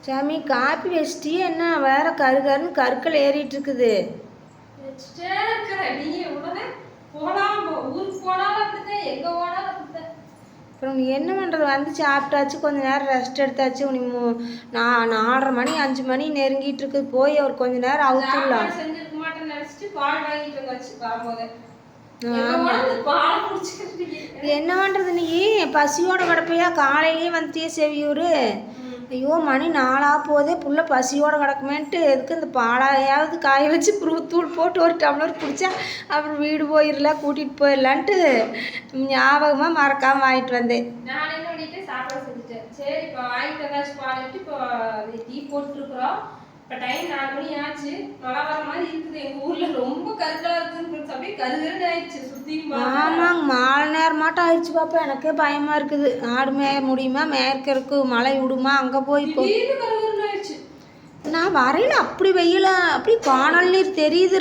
சாமி காப்பி வச்சிட்டியே என்ன? வேற கரு கருன்னு கற்கள் ஏறிட்டு இருக்குது நீ அப்புறம் நீ என்ன பண்ணுறது வந்து சாப்பிட்டாச்சு கொஞ்ச நேரம் ரெஸ்ட் எடுத்தாச்சு. மூ- நான் நாலரை மணி அஞ்சு மணி நெருங்கிட்டு இருக்குது போய் ஒரு கொஞ்ச நேரம் அவுத்துடலாம் என்ன பண்ணுறது நீ? பசியோட கிடப்பையா? காலையிலேயே வந்துட்டியே செவியூர் ஐயோ மணி நாளாக போதே புள்ள பசியோடு கிடக்குமேன்ட்டு எதுக்கு இந்த பாலாயாவது காய வச்சு தூள் போட்டு ஒரு டம்ளர் குடித்தா அப்புறம் வீடு போயிடல கூட்டிகிட்டு போயிடலான்ட்டு ஞாபகமாக மறக்காமல் வாங்கிட்டு வந்தேன். நான் என்ன பண்ணிட்டேன்? சாப்பாடு செஞ்சுட்டேன். சரி இப்போ வாங்கிட்டு வந்தாச்சு பாலிட்டு இப்போ டீ போட்டுருக்குறோம். இப்போ டைம் நாலு மணி ஆச்சு. மழை வர மாதிரி இருக்குது. எங்கள் ஊரில் ரொம்ப கருதாக இருக்குன்னு அப்படியே கருகருன்னு ஆயிடுச்சு. ஆமாங்க மாலை நேரம் மாட்டம் ஆயிடுச்சு பாப்பா. எனக்கே பயமாக இருக்குது. ஆடு மேய முடியுமா? மேய்க்கிறதுக்கு மழை விடுமா? அங்கே போய் இப்போ நான் வரையில. அப்படி வெயில அப்படி காணல் நீர் தெரியுது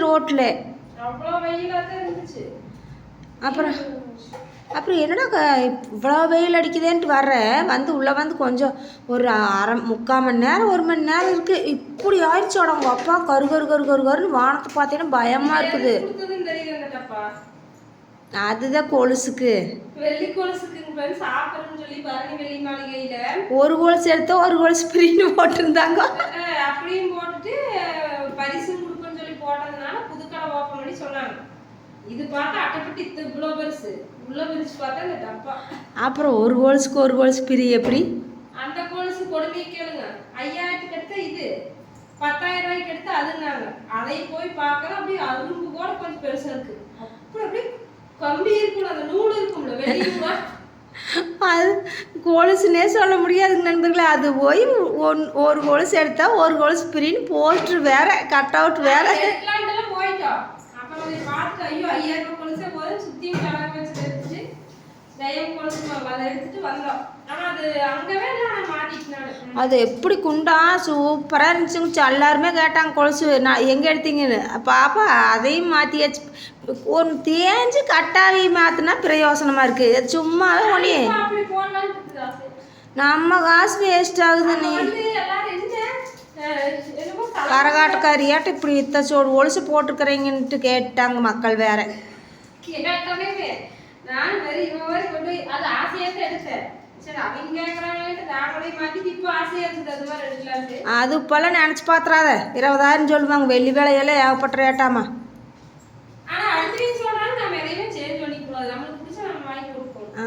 இருந்துச்சு. அப்புறம் அப்புறம் என்னடா இவ்வளோ வெயில் அடிக்குதேன்ட்டு வர்றேன் வந்து உள்ளே வந்து கொஞ்சம் ஒரு அரை முக்கால் மணி நேரம் ஒரு மணி நேரம் இருக்குது இப்படி ஆயிடுச்சோட உங்கள் அப்பா கரு கரு கரு கரு கருன்னு வானத்தை பார்த்தீங்கன்னா பயமாக இருக்குது கொடுத்ததுன்னு தெரியுது அந்த டப்பா அதுதான் கொலுசுக்கு. வெள்ளி கொலுசுக்கு வந்து சாப்பிடணும்னு சொல்லி பரணி வெள்ளி மாளிகையில. ஒரு கொலுசு எடுத்தா ஒரு கொலுசு பிரின்னு போட்டிருந்தாங்க. அப்படியும் போட்டுட்டு அஹ், பரிசும் கொடுப்பேன்னு சொல்லி போட்டதுனால புதுக்கடை ஓப்பன் பண்ணி சொன்னாங்க. இது பார்த்தா அட்டைப்பட்டு இத்த இவ்வளோ பெருசு. உள்ள பிரிச்சு பார்த்தா இந்த டப்பா. அப்புறம் ஒரு கொலுசுக்கு ஒரு கொலுசு பிரி எப்படி? அந்த கொலுசு கொடுமை கேளுங்க. ஐயாயிரத்துக்கு எடுத்த இது பத்தாயிரம் ரூபாய்க்கு எடுத்து அதுனாங்க அதை போய் பார்க்கற அப்படியே அரும்பு கூட கொஞ்சம் பெருசா இருக்கு. கம்பி இருக்கும்ல அந்த நூல் இருக்கும்ல அது கொலுசுனே சொல்ல முடியாதுங்க நண்பர்களே. அது போய் ஒன் ஒரு கொலுசு எடுத்தா ஒரு கொலுசு பிரின்னு போஸ்டர் வேற கட் அவுட் வேற. போயிட்டோம். அப்புறம் அதை பார்த்துட்டு ஐயோ ஐயாயிரம் கொலுசே போதும் சுத்தியும் அதை எடுத்துட்டு வந்தோம். ஆனா அது அங்கவே இல்லை நான் மாட்டிட்டு நான். அது எப்படி குண்டா சூப்பராக இருந்துச்சுங்க எல்லாருமே கேட்டாங்க கொலுசு நான் எங்கே எடுத்தீங்கன்னு? பாப்பா அதையும் மாற்றியாச்சு ஒன்று தேஞ்சு கட்டாவி மாற்றினா பிரயோசனமாக இருக்குது சும்மாவே ஒன்று நம்ம காசு வேஸ்ட் ஆகுது நீ. கரகாட்டக்காரியாட்ட இப்படி இத்த சோடு ஒழுசு போட்டுக்கிறீங்கன்ட்டு கேட்டாங்க மக்கள் வேற. நான் வெறும் இவன் மாதிரி கொண்டு போய் அது ஆசையா தான் எடுத்தேன். அது இப்போல்லாம் நினச்சி பார்த்துறாத இருபதாயிரம் சொல்லுவாங்க வெள்ளி வேலையெல்லாம் ஏகப்பட்ட ரேட்டாமா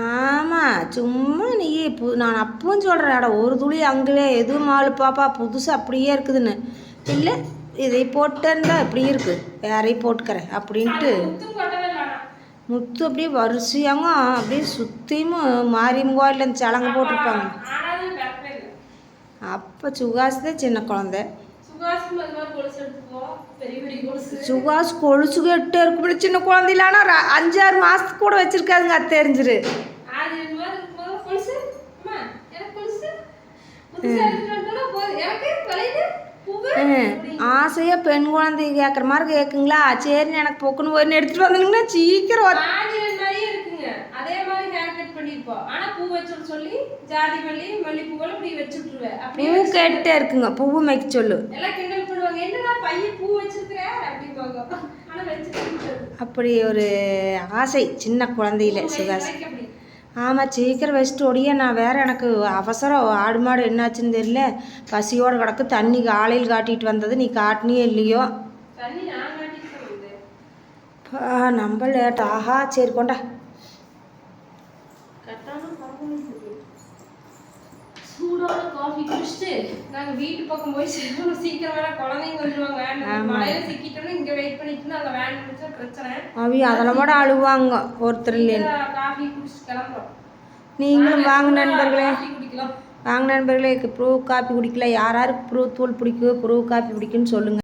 ஆமாம் சும்மா நீ பு நான் அப்பவும் சொல்கிறேன் அட ஒரு துளி அங்கே எதுவும் மாலு பாப்பா புதுசு அப்படியே இருக்குதுன்னு. இல்லை இதை போட்டு இருந்தால் இப்படி இருக்குது வேறையும் போட்டுக்கிறேன் அப்படின்ட்டு. முத்து அப்படியே வரிசையாங்க அப்படியே சுற்றியும் மாரியம் கோயிலில் அந்த சலங்க போட்டிருப்பாங்க. அப்போ சுகாஸ் தான் சின்ன குழந்தை. கொலுசு சுகாஸ் கொலுசு கெட்டு இருக்கும் சின்ன குழந்தையிலானா அஞ்சாறு மாதத்துக்கு கூட வச்சுருக்காதுங்க அது தெரிஞ்சிரு. எனக்கு ஆசையாக பெண் குழந்தை கேட்குற மாதிரி கேட்குங்களா சரி எனக்கு பொக்குன்னு ஒன்று எடுத்துகிட்டு வந்தீங்கன்னா சீக்கிரம் அதே மாதிரி ஹேர் கட் பண்ணிருப்போம் ஆனா பூ வச்சுட்டு சொல்லி ஜாதி மல்லி மல்லிப்பூவெல்லாம் இப்படி வச்சு விட்டுருவேன் பூ கெட்டே இருக்குங்க. பூவு மேய்க்க சொல்லு. எல்லாம் கிண்டல் பண்ணுவாங்க. என்னடா பையன் பூ வச்சிருக்கிற? அப்படிம்பாங்க. வச்சுட்டு அப்படி ஒரு ஆசை. சின்ன குழந்தையில அப்படி ஆமாம் சீக்கிரம் வச்சுட்டு ஒடிய நான் வேற எனக்கு அவசரம். ஆடு மாடு என்னாச்சுன்னு தெரியல. பசியோடு கிடக்கு தண்ணி காலையில் காட்டிட்டு வந்தது. நீ காட்டினியே இல்லையோ? நம்ம லேட் ஆஹா சரி கொண்டா. சூடான காஃபி குடிச்சிட்டு நாங்க வீட்டு பக்கம் போய் சீக்கிரம் வேற குழந்தைங்க வந்துருவாங்க. மழையில சிக்கிட்டோம்னா இங்க வெயிட் பண்ணிட்டு இருந்தா அங்க வேன் முடிச்சா பிரச்சனை. அவி அதில் கூட அழுவாங்க. ஒருத்தர் இல்லைன்னு காஃபி குடிச்சிட்டு கிளம்புறோம். நீங்களும் வாங்க நண்பர்களே. வாங்க நண்பர்களே ப்ரூ காப்பி குடிக்கல. யார் யாருக்கு ப்ரூ தூள் பிடிக்கும் ப்ரூ காப்பி பிடிக்குன்னு சொல்லுங்கள்